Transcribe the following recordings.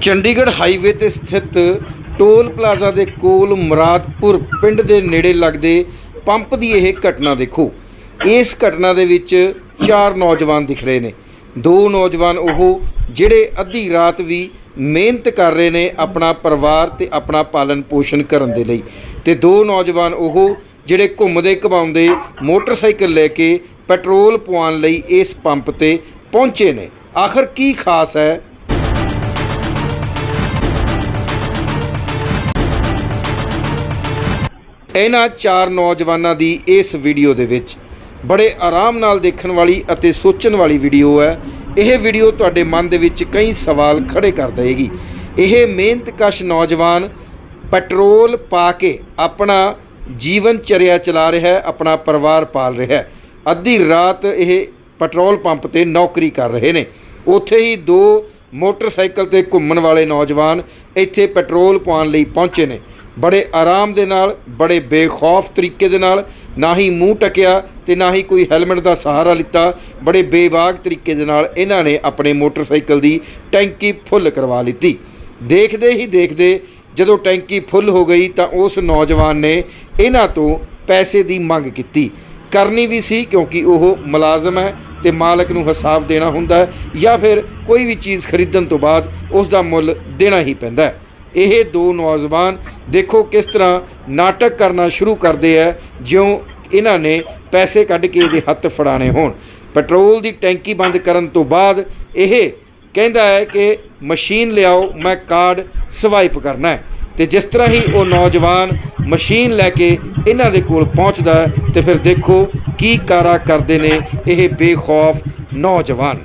Chandigarh highway ਤੇ ਸਥਿਤ toll plaza ਦੇ ਕੋਲ ਮੁਰਾਦਪੁਰ ਪਿੰਡ ਦੇ ਨੇੜੇ ਲੱਗਦੇ ਪੰਪ ਦੀ ਇਹ ਘਟਨਾ ਦੇਖੋ। ਇਸ ਘਟਨਾ ਦੇ ਵਿੱਚ ਚਾਰ ਨੌਜਵਾਨ ਦਿਖ ਰਹੇ ਨੇ। ਦੋ ਨੌਜਵਾਨ ਉਹ ਜਿਹੜੇ ਅੱਧੀ ਰਾਤ ਵੀ ਮਿਹਨਤ ਕਰ ਰਹੇ ਨੇ ਆਪਣਾ ਪਰਿਵਾਰ ਤੇ ਆਪਣਾ ਪਾਲਣ ਪੋਸ਼ਣ ਕਰਨ ਦੇ ਲਈ ਤੇ ਦੋ ਨੌਜਵਾਨ ਉਹ ਜਿਹੜੇ ਘੁੰਮਦੇ ਘਮਾਉਂਦੇ ਮੋਟਰਸਾਈਕਲ ਲੈ ਕੇ ਪੈਟਰੋਲ ਪਵਾਉਣ ਲਈ ਇਸ ਪੰਪ ਤੇ ਪਹੁੰਚੇ ਨੇ। ਆਖਰ ਕੀ ਖਾਸ ਹੈ? ਇਹਨਾਂ ਚਾਰ ਨੌਜਵਾਨਾਂ ਦੀ ਇਸ ਵੀਡੀਓ ਦੇ ਵਿੱਚ ਬੜੇ ਆਰਾਮ ਨਾਲ ਦੇਖਣ ਵਾਲੀ ਅਤੇ ਸੋਚਣ ਵਾਲੀ ਵੀਡੀਓ ਹੈ। ਇਹ ਵੀਡੀਓ ਤੁਹਾਡੇ ਮਨ ਦੇ ਵਿੱਚ ਕਈ ਸਵਾਲ ਖੜੇ ਕਰ ਦੇਗੀ ਇਹ ਮਿਹਨਤਕਸ਼ ਨੌਜਵਾਨ ਪੈਟਰੋਲ ਪਾ ਕੇ ਆਪਣਾ ਜੀਵਨ ਚਰਿਆ ਚਲਾ ਰਿਹਾ ਹੈ, ਆਪਣਾ ਪਰਿਵਾਰ ਪਾਲ ਰਿਹਾ ਹੈ। ਅੱਧੀ ਰਾਤ ਇਹ ਪੈਟਰੋਲ ਪੰਪ ਤੇ ਨੌਕਰੀ ਕਰ ਰਹੇ ਨੇ। ਉੱਥੇ ਹੀ ਦੋ ਮੋਟਰਸਾਈਕਲ ਤੇ ਘੁੰਮਣ ਵਾਲੇ ਨੌਜਵਾਨ ਇੱਥੇ ਪੈਟਰੋਲ ਪਾਉਣ ਲਈ ਪਹੁੰਚੇ ਨੇ। ਬੜੇ ਆਰਾਮ ਦੇ ਨਾਲ, ਬੜੇ ਬੇਖੌਫ ਤਰੀਕੇ ਦੇ ਨਾਲ, ਨਾ ਹੀ ਮੂੰਹ ਟਕਿਆ ਤੇ ਨਾ ਹੀ ਕੋਈ ਹੈਲਮਟ ਦਾ ਸਹਾਰਾ ਲਿੱਤਾ, ਬੜੇ ਬੇਬਾਕ ਤਰੀਕੇ ਦੇ ਨਾਲ ਇਹਨਾਂ ਨੇ ਆਪਣੇ ਮੋਟਰਸਾਈਕਲ ਦੀ ਟੈਂਕੀ ਫੁੱਲ ਕਰਵਾ ਲਿੱਤੀ। ਦੇਖਦੇ ਹੀ ਦੇਖਦੇ ਜਦੋਂ ਟੈਂਕੀ ਫੁੱਲ ਹੋ ਗਈ ਤਾਂ ਉਸ ਨੌਜਵਾਨ ਨੇ ਇਹਨਾਂ ਤੋਂ ਪੈਸੇ ਦੀ ਮੰਗ ਕੀਤੀ। ਕਰਨੀ ਵੀ ਸੀ ਕਿਉਂਕਿ ਉਹ ਮੁਲਾਜ਼ਮ ਹੈ ਤੇ ਮਾਲਕ ਨੂੰ ਹਿਸਾਬ ਦੇਣਾ ਹੁੰਦਾ ਹੈ ਜਾਂ ਫਿਰ ਕੋਈ ਵੀ ਚੀਜ਼ ਖਰੀਦਣ ਤੋਂ ਬਾਅਦ ਉਸ ਦਾ ਮੁੱਲ ਦੇਣਾ ਹੀ ਪੈਂਦਾ ਹੈ। ਇਹ ਦੋ ਨੌਜਵਾਨ ਦੇਖੋ ਕਿਸ ਤਰ੍ਹਾਂ ਨਾਟਕ ਕਰਨਾ ਸ਼ੁਰੂ ਕਰਦੇ ਆ, ਜਿਉਂ ਇਹਨਾਂ ਨੇ ਪੈਸੇ ਕੱਢ ਕੇ ਇਹਦੇ ਹੱਥ ਫੜਾਣੇ ਹੋਣ। ਪੈਟਰੋਲ ਦੀ ਟੈਂਕੀ ਬੰਦ ਕਰਨ ਤੋਂ ਬਾਅਦ ਇਹ ਕਹਿੰਦਾ ਹੈ ਕਿ ਮਸ਼ੀਨ ਲਿਆਓ, ਮੈਂ ਕਾਰਡ ਸਵਾਈਪ ਕਰਨਾ ਹੈ। ਤੇ ਜਿਸ ਤਰ੍ਹਾਂ ਹੀ ਉਹ ਨੌਜਵਾਨ ਮਸ਼ੀਨ ਲੈ ਕੇ ਇਹਨਾਂ ਦੇ ਕੋਲ ਪਹੁੰਚਦਾ ਹੈ, ਤੇ ਫਿਰ ਦੇਖੋ ਕੀ ਕਾਰਾ ਕਰਦੇ ਨੇ ਇਹ ਬੇਖੌਫ ਨੌਜਵਾਨ।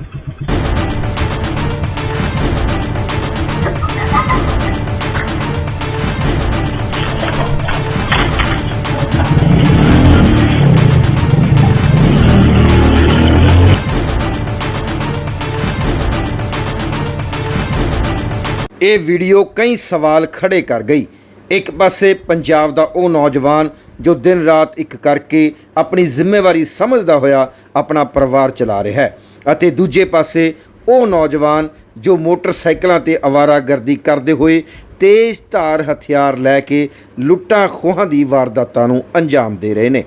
ਇਹ ਵੀਡੀਓ ਕਈ ਸਵਾਲ ਖੜੇ ਕਰ ਗਈ। ਇੱਕ ਪਾਸੇ ਪੰਜਾਬ ਦਾ ਉਹ ਨੌਜਵਾਨ ਜੋ ਦਿਨ ਰਾਤ ਇੱਕ ਕਰਕੇ ਆਪਣੀ ਜ਼ਿੰਮੇਵਾਰੀ ਸਮਝਦਾ ਹੋਇਆ ਆਪਣਾ ਪਰਿਵਾਰ ਚਲਾ ਰਿਹਾ ਹੈ ਅਤੇ ਦੂਜੇ ਪਾਸੇ ਉਹ ਨੌਜਵਾਨ ਜੋ ਮੋਟਰਸਾਈਕਲਾਂ ਤੇ ਅਵਾਰਾਗਰਦੀ ਕਰਦੇ ਹੋਏ ਤੇਜ਼ ਧਾਰ ਹਥਿਆਰ ਲੈ ਕੇ ਲੁੱਟਾਂ ਖੋਹਾਂ ਦੀ ਵਾਰਦਾਤਾਂ ਨੂੰ ਅੰਜਾਮ ਦੇ ਰਹੇ ਨੇ।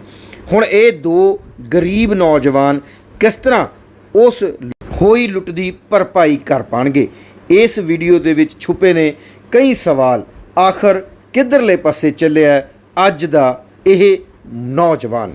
ਹੁਣ ਇਹ ਦੋ ਗਰੀਬ ਨੌਜਵਾਨ ਕਿਸ ਤਰ੍ਹਾਂ ਉਸ ਹੋਈ ਲੁੱਟ ਦੀ ਭਰਪਾਈ ਕਰ ਪਾਣਗੇ? ਇਸ ਵੀਡੀਓ ਦੇ ਵਿੱਚ ਛੁਪੇ ਨੇ ਕਈ ਸਵਾਲ। ਆਖਰ ਕਿੱਧਰਲੇ ਪਾਸੇ ਚੱਲਿਆ ਅੱਜ ਦਾ ਇਹ ਨੌਜਵਾਨ?